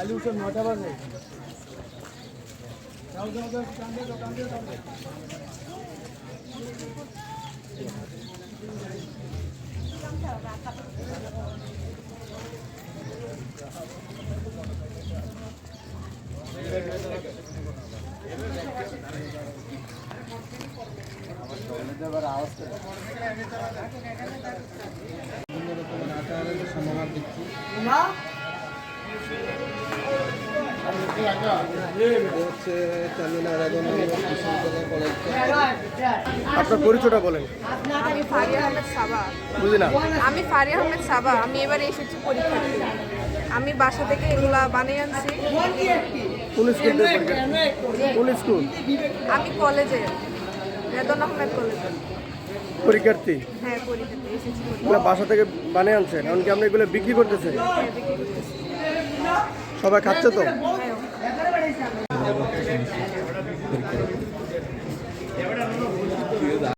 आलू उसमें मोटा बस है जाओ जाओ जाओ काम दे जाओ काम दे जाओ আপনার পরিচয়টা বলেন। আমি ফারিয়া আহমেদ সাবা। বুঝি না। আমি ফারিয়া আহমেদ সাবা আমি এবারে এসেছি পরীক্ষা আমি বাসা থেকে এগুলা বানিয়ে আনছি। কোন স্কুল কোন স্কুল? আমি কলেজে। রেদন আহমেদ কলেজে পরীক্ষার্থী হ্যাঁ এসেছি পরীক্ষা বাসা থেকে বানিয়ে আনছেন এমনকি আপনি এগুলো বিক্রি করতেছেন? হ্যাঁ, বিক্রি করতেছি। সবাই খাচ্ছে তো?